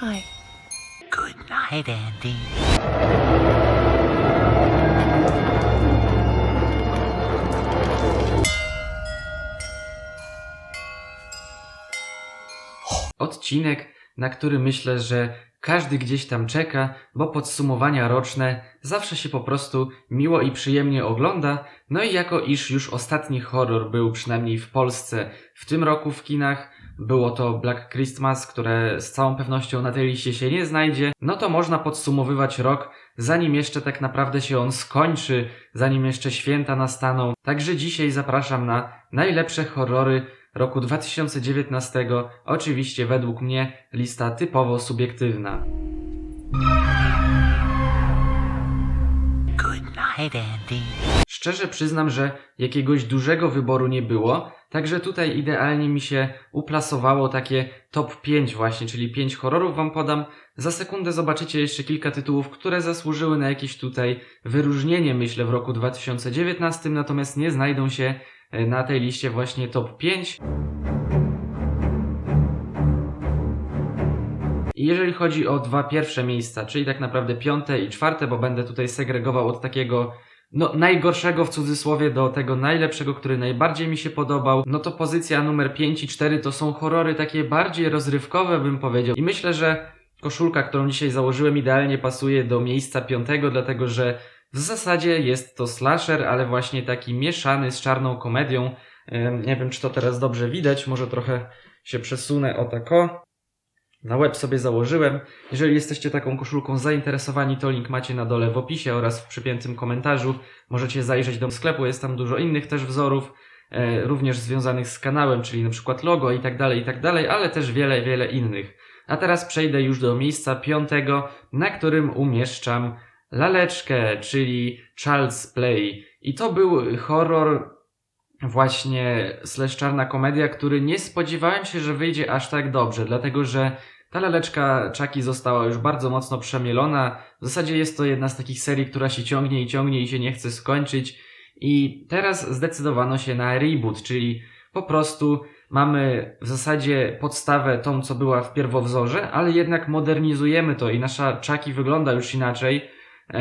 Hi. Good night, Andy. Odcinek, na który myślę, że każdy gdzieś tam czeka, bo podsumowania roczne zawsze się po prostu miło i przyjemnie ogląda. No i jako iż już ostatni horror był przynajmniej w Polsce w tym roku w kinach, było to Black Christmas, które z całą pewnością na tej liście się nie znajdzie, no to można podsumowywać rok, zanim jeszcze tak naprawdę się on skończy, zanim jeszcze święta nastaną. Także dzisiaj zapraszam na najlepsze horrory roku 2019. Oczywiście według mnie lista typowo subiektywna. Good night, Andy. Szczerze przyznam, że jakiegoś dużego wyboru nie było, także tutaj idealnie mi się uplasowało takie top 5 właśnie, czyli 5 horrorów wam podam. Za sekundę zobaczycie jeszcze kilka tytułów, które zasłużyły na jakieś tutaj wyróżnienie, myślę, w roku 2019, natomiast nie znajdą się e, na tej liście właśnie top 5. I jeżeli chodzi o dwa pierwsze miejsca, czyli tak naprawdę piąte i czwarte, bo będę tutaj segregował od takiego no, najgorszego w cudzysłowie do tego najlepszego, który najbardziej mi się podobał, no to pozycja numer 5 i 4 to są horrory takie bardziej rozrywkowe, bym powiedział. I myślę, że koszulka, którą dzisiaj założyłem, idealnie pasuje do miejsca piątego, dlatego że w zasadzie jest to slasher, ale właśnie taki mieszany z czarną komedią. Nie wiem, czy to teraz dobrze widać, może trochę się przesunę o tako. Na web sobie założyłem. Jeżeli jesteście taką koszulką zainteresowani, to link macie na dole w opisie oraz w przypiętym komentarzu. Możecie zajrzeć do sklepu, jest tam dużo innych też wzorów, e, również związanych z kanałem, czyli na przykład logo i tak dalej, i tak dalej, ale też wiele, wiele innych. A teraz przejdę już do miejsca piątego, na którym umieszczam laleczkę, czyli Child's Play. I to był horror właśnie slash czarna komedia, który nie spodziewałem się, że wyjdzie aż tak dobrze, dlatego że ta laleczka Chucky została już bardzo mocno przemielona. W zasadzie jest to jedna z takich serii, która się ciągnie i ciągnie i się nie chce skończyć. I teraz zdecydowano się na reboot, czyli po prostu mamy w zasadzie podstawę tą, co była w pierwowzorze, ale jednak modernizujemy to i nasza Chucky wygląda już inaczej.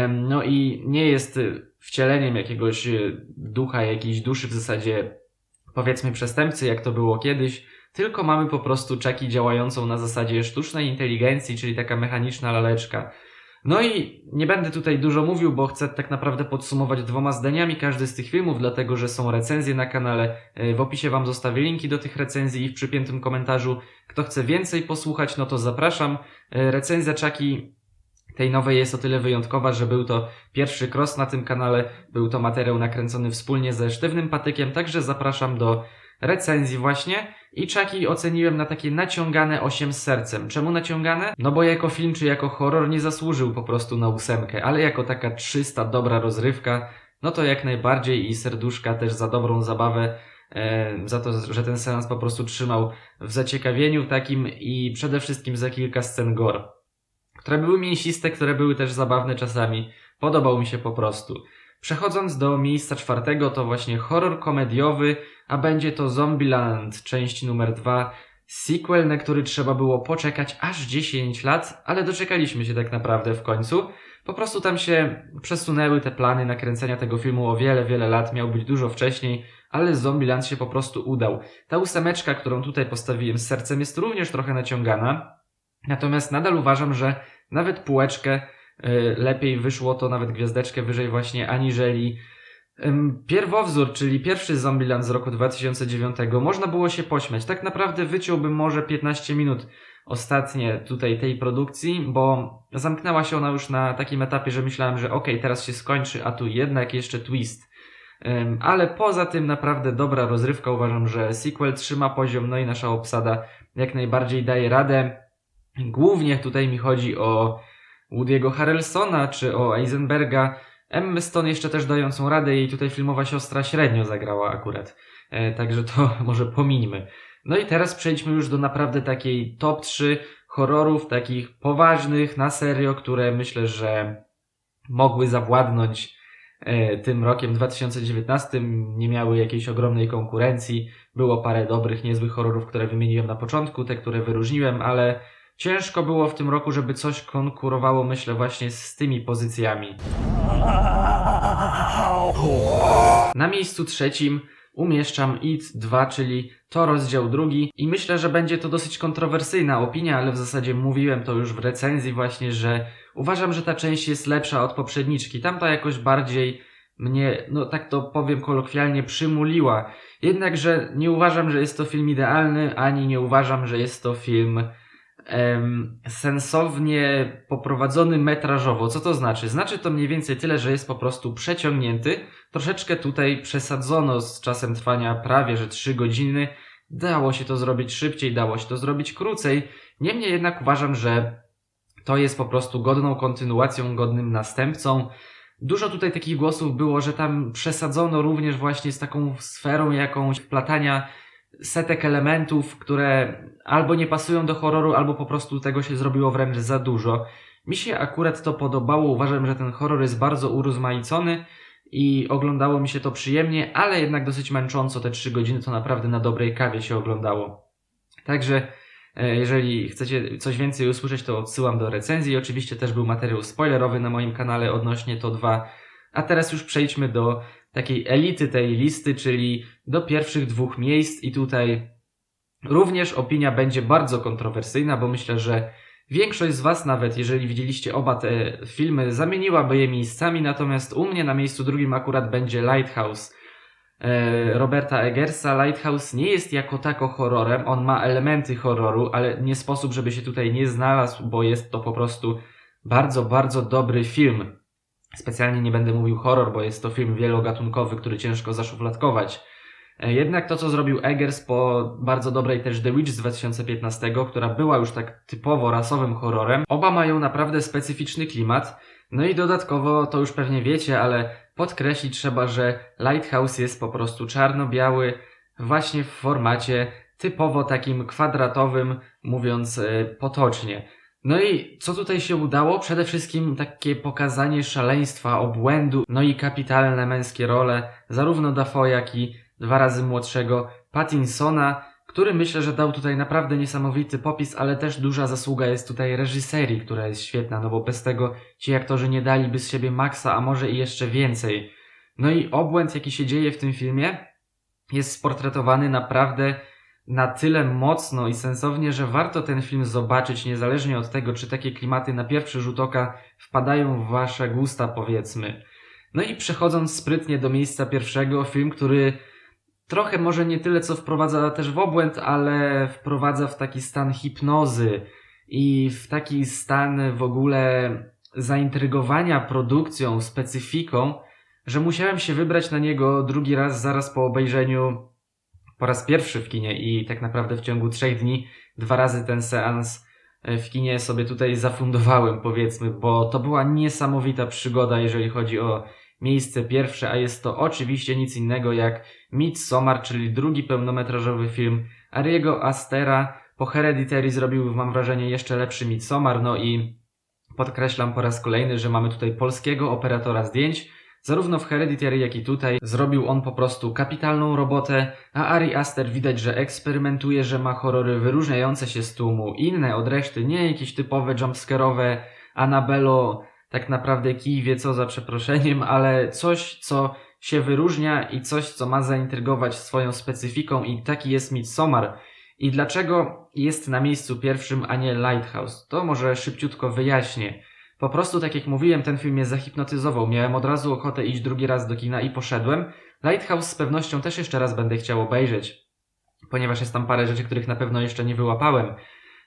No i nie jest y, wcieleniem jakiegoś y, ducha, jakiejś duszy w zasadzie powiedzmy przestępcy, jak to było kiedyś, tylko mamy po prostu Chucky działającą na zasadzie sztucznej inteligencji, czyli taka mechaniczna laleczka. No i nie będę tutaj dużo mówił, bo chcę tak naprawdę podsumować dwoma zdaniami każdy z tych filmów, dlatego że są recenzje na kanale. Y, W opisie Wam zostawię linki do tych recenzji i w przypiętym komentarzu. Kto chce więcej posłuchać, no to zapraszam. Y, Recenzja Chucky tej nowej jest o tyle wyjątkowa, że był to pierwszy cross na tym kanale, był to materiał nakręcony wspólnie ze Sztywnym Patykiem, także zapraszam do recenzji właśnie i Chucky oceniłem na takie naciągane 8 z sercem. Czemu naciągane? No bo jako film czy jako horror nie zasłużył po prostu na ósemkę, ale jako taka 300 dobra rozrywka, no to jak najbardziej i serduszka też za dobrą zabawę, e, za to, że ten seans po prostu trzymał w zaciekawieniu takim i przede wszystkim za kilka scen gore które były mięsiste, które były też zabawne czasami. Podobał mi się po prostu. Przechodząc do miejsca czwartego, to właśnie horror komediowy, a będzie to Zombieland, część numer dwa, sequel, na który trzeba było poczekać aż 10 lat, ale doczekaliśmy się tak naprawdę w końcu. Po prostu tam się przesunęły te plany nakręcenia tego filmu o wiele, wiele lat, miał być dużo wcześniej, ale Zombieland się po prostu udał. Ta ósemeczka, którą tutaj postawiłem z sercem, jest również trochę naciągana, natomiast nadal uważam, że nawet półeczkę lepiej wyszło to, nawet gwiazdeczkę wyżej właśnie, aniżeli pierwowzór, czyli pierwszy Zombieland z roku 2009. Można było się pośmiać. Tak naprawdę wyciąłbym może 15 minut ostatnie tutaj tej produkcji, bo zamknęła się ona już na takim etapie, że myślałem, że okej, teraz się skończy, a tu jednak jeszcze twist. Ale poza tym naprawdę dobra rozrywka. Uważam, że sequel trzyma poziom, no i nasza obsada jak najbardziej daje radę. Głównie tutaj mi chodzi o Woody'ego Harrelsona czy o Eisenberga. Emmy Stone jeszcze też dającą radę, jej tutaj filmowa siostra średnio zagrała akurat. E, także to może pomińmy. No i teraz przejdźmy już do naprawdę takiej top 3 horrorów, takich poważnych, na serio, które myślę, że mogły zawładnąć e, tym rokiem 2019. Nie miały jakiejś ogromnej konkurencji. Było parę dobrych, niezłych horrorów, które wymieniłem na początku, te, które wyróżniłem, ale ciężko było w tym roku, żeby coś konkurowało, myślę, właśnie z tymi pozycjami. Na miejscu trzecim umieszczam IT 2, czyli to rozdział drugi i myślę, że będzie to dosyć kontrowersyjna opinia, ale w zasadzie mówiłem to już w recenzji właśnie, że uważam, że ta część jest lepsza od poprzedniczki. Tamta jakoś bardziej mnie, no tak to powiem kolokwialnie, przymuliła. Jednakże nie uważam, że jest to film idealny, ani nie uważam, że jest to film sensownie poprowadzony metrażowo. Co to znaczy? Znaczy to mniej więcej tyle, że jest po prostu przeciągnięty. Troszeczkę tutaj przesadzono z czasem trwania prawie, że 3 godziny. Dało się to zrobić szybciej, dało się to zrobić krócej. Niemniej jednak uważam, że to jest po prostu godną kontynuacją, godnym następcą. Dużo tutaj takich głosów było, że tam przesadzono również właśnie z taką sferą jakąś wplatania setek elementów, które albo nie pasują do horroru, albo po prostu tego się zrobiło wręcz za dużo. Mi się akurat to podobało, uważam, że ten horror jest bardzo urozmaicony i oglądało mi się to przyjemnie, ale jednak dosyć męcząco, te 3 godziny to naprawdę na dobrej kawie się oglądało. Także e, jeżeli chcecie coś więcej usłyszeć, to odsyłam do recenzji. Oczywiście też był materiał spoilerowy na moim kanale odnośnie to 2. A teraz już przejdźmy do takiej elity tej listy, czyli do pierwszych dwóch miejsc i tutaj również opinia będzie bardzo kontrowersyjna, bo myślę, że większość z Was nawet, jeżeli widzieliście oba te filmy, zamieniłaby je miejscami, natomiast u mnie na miejscu drugim akurat będzie Lighthouse e, Roberta Eggersa. Lighthouse nie jest jako tako horrorem, on ma elementy horroru, ale nie sposób, żeby się tutaj nie znalazł, bo jest to po prostu bardzo, bardzo dobry film. Specjalnie nie będę mówił horror, bo jest to film wielogatunkowy, który ciężko zaszufladkować. E, Jednak to, co zrobił Eggers po bardzo dobrej też The Witch z 2015, która była już tak typowo rasowym horrorem, oba mają naprawdę specyficzny klimat. No i dodatkowo, to już pewnie wiecie, ale podkreślić trzeba, że Lighthouse jest po prostu czarno-biały, właśnie w formacie typowo takim kwadratowym, mówiąc e, potocznie. No i co tutaj się udało? Przede wszystkim takie pokazanie szaleństwa, obłędu, no i kapitalne męskie role, zarówno Dafoe, jak i dwa razy młodszego Pattinsona, który myślę, że dał tutaj naprawdę niesamowity popis, ale też duża zasługa jest tutaj reżyserii, która jest świetna, no bo bez tego ci aktorzy nie daliby z siebie maksa, a może i jeszcze więcej. No i obłęd, jaki się dzieje w tym filmie, jest sportretowany naprawdę na tyle mocno i sensownie, że warto ten film zobaczyć, niezależnie od tego, czy takie klimaty na pierwszy rzut oka wpadają w wasze gusta, powiedzmy. No i przechodząc sprytnie do miejsca pierwszego, film, który trochę może nie tyle co wprowadza też w obłęd, ale wprowadza w taki stan hipnozy i w taki stan w ogóle zaintrygowania produkcją, specyfiką, że musiałem się wybrać na niego drugi raz zaraz po obejrzeniu po raz pierwszy w kinie i tak naprawdę w ciągu trzech dni dwa razy ten seans e, w kinie sobie tutaj zafundowałem, powiedzmy, bo to była niesamowita przygoda, jeżeli chodzi o miejsce pierwsze, a jest to oczywiście nic innego jak Midsommar, czyli drugi pełnometrażowy film Ariego Astera. Po Hereditary zrobił, mam wrażenie, jeszcze lepszy Midsommar, no i podkreślam po raz kolejny, że mamy tutaj polskiego operatora zdjęć. Zarówno w Hereditary, jak i tutaj zrobił on po prostu kapitalną robotę, a Ari Aster widać, że eksperymentuje, że ma horrory wyróżniające się z tłumu, inne od reszty, nie jakieś typowe jumpscare'owe, Annabello, tak naprawdę kij wie co za przeproszeniem, ale coś, co się wyróżnia i coś, co ma zaintrygować swoją specyfiką i taki jest Midsommar. I dlaczego jest na miejscu pierwszym, a nie Lighthouse? To może szybciutko wyjaśnię. Po prostu, tak jak mówiłem, ten film mnie zahipnotyzował. Miałem od razu ochotę iść drugi raz do kina i poszedłem. Lighthouse z pewnością też jeszcze raz będę chciał obejrzeć, ponieważ jest tam parę rzeczy, których na pewno jeszcze nie wyłapałem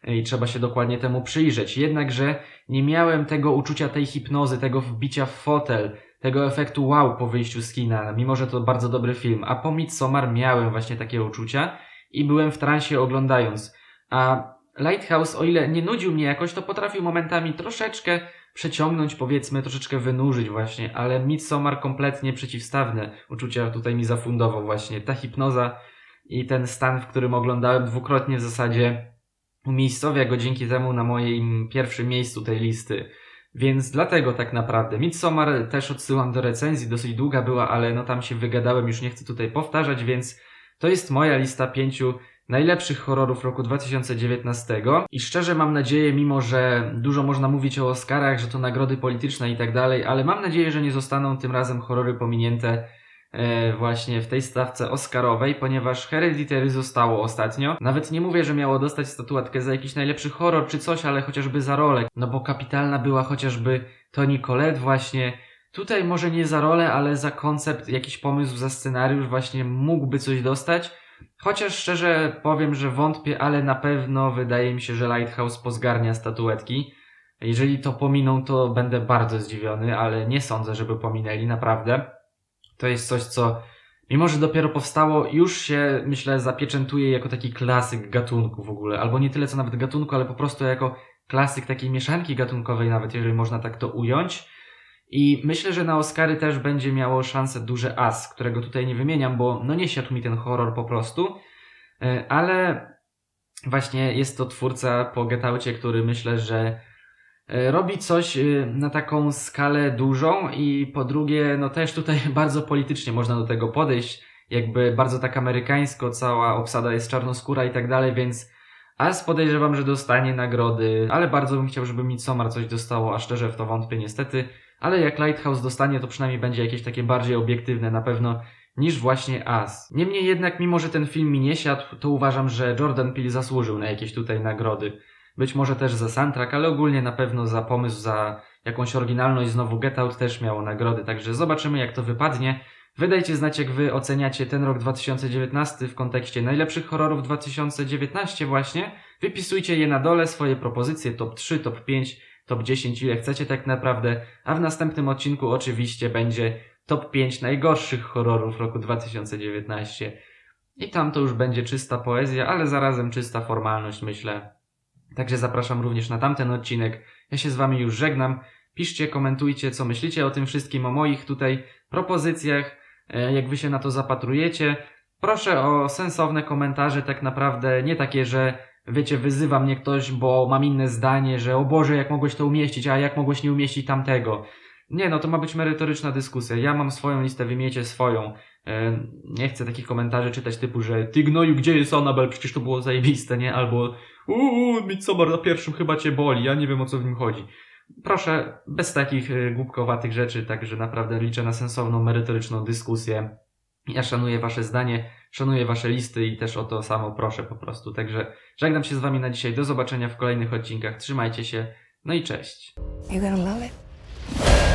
i trzeba się dokładnie temu przyjrzeć. Jednakże nie miałem tego uczucia tej hipnozy, tego wbicia w fotel, tego efektu wow po wyjściu z kina, mimo że to bardzo dobry film. A po Midsommar miałem właśnie takie uczucia i byłem w transie oglądając. A Lighthouse, o ile nie nudził mnie jakoś, to potrafił momentami troszeczkę przeciągnąć, powiedzmy, troszeczkę wynurzyć właśnie, ale Midsommar kompletnie przeciwstawne uczucia tutaj mi zafundował właśnie. Ta hipnoza i ten stan, w którym oglądałem dwukrotnie w zasadzie umiejscowia go dzięki temu na moim pierwszym miejscu tej listy. Więc dlatego tak naprawdę. Midsommar też odsyłam do recenzji, dosyć długa była, ale no tam się wygadałem, już nie chcę tutaj powtarzać, więc to jest moja lista pięciu najlepszych horrorów roku 2019 i szczerze mam nadzieję, mimo że dużo można mówić o Oscarach, że to nagrody polityczne i tak dalej, ale mam nadzieję, że nie zostaną tym razem horrory pominięte e, właśnie w tej stawce Oscarowej, ponieważ Hereditary zostało ostatnio. Nawet nie mówię, że miało dostać statuetkę za jakiś najlepszy horror czy coś, ale chociażby za rolę, no bo kapitalna była chociażby Toni Collette właśnie. Tutaj może nie za rolę, ale za koncept, jakiś pomysł, za scenariusz właśnie mógłby coś dostać. Chociaż szczerze powiem, że wątpię, ale na pewno wydaje mi się, że Lighthouse pozgarnia statuetki. Jeżeli to pominą, to będę bardzo zdziwiony, ale nie sądzę, żeby pominęli, naprawdę. To jest coś, co mimo, że dopiero powstało, już się, myślę, zapieczętuje jako taki klasyk gatunku w ogóle. Albo nie tyle co nawet gatunku, ale po prostu jako klasyk takiej mieszanki gatunkowej, nawet jeżeli można tak to ująć. I myślę, że na Oscary też będzie miało szansę duże As, którego tutaj nie wymieniam, bo no nie siadł mi ten horror po prostu. E, Ale właśnie jest to twórca po Get Outie, który myślę, że e, robi coś e, na taką skalę dużą i po drugie, no też tutaj bardzo politycznie można do tego podejść. Jakby bardzo tak amerykańsko, cała obsada jest czarnoskóra i tak dalej, więc As podejrzewam, że dostanie nagrody, ale bardzo bym chciał, żeby Midsommar coś dostało, a szczerze w to wątpię niestety. Ale jak Lighthouse dostanie, to przynajmniej będzie jakieś takie bardziej obiektywne na pewno niż właśnie As. Niemniej jednak, mimo że ten film mi nie siadł, to uważam, że Jordan Peele zasłużył na jakieś tutaj nagrody. Być może też za soundtrack, ale ogólnie na pewno za pomysł, za jakąś oryginalność. Znowu Get Out też miało nagrody, także zobaczymy jak to wypadnie. Wydajcie znać, jak wy oceniacie ten rok 2019 w kontekście najlepszych horrorów 2019 właśnie. Wypisujcie je na dole, swoje propozycje, top 3, top 5, top 10, ile chcecie tak naprawdę. A w następnym odcinku oczywiście będzie top 5 najgorszych horrorów roku 2019. I tam to już będzie czysta poezja, ale zarazem czysta formalność, myślę. Także zapraszam również na tamten odcinek. Ja się z wami już żegnam. Piszcie, komentujcie, co myślicie o tym wszystkim, o moich tutaj propozycjach, e, jak wy się na to zapatrujecie. Proszę o sensowne komentarze, tak naprawdę nie takie, że wiecie, wyzywa mnie ktoś, bo mam inne zdanie, że o Boże, jak mogłeś to umieścić, a jak mogłeś nie umieścić tamtego. Nie, no to ma być merytoryczna dyskusja. Ja mam swoją listę, wymiecie swoją. E, Nie chcę takich komentarzy czytać typu, że ty gnoju, gdzie jest Annabel? Przecież to było zajebiste, nie? Albo uuu, Midsommar na pierwszym chyba cię boli, ja nie wiem o co w nim chodzi. Proszę, bez takich e, głupkowatych rzeczy, także naprawdę liczę na sensowną, merytoryczną dyskusję. Ja szanuję wasze zdanie, szanuję wasze listy i też o to samo proszę po prostu. Także żegnam się z wami na dzisiaj, do zobaczenia w kolejnych odcinkach, trzymajcie się, no i cześć. You're gonna love it.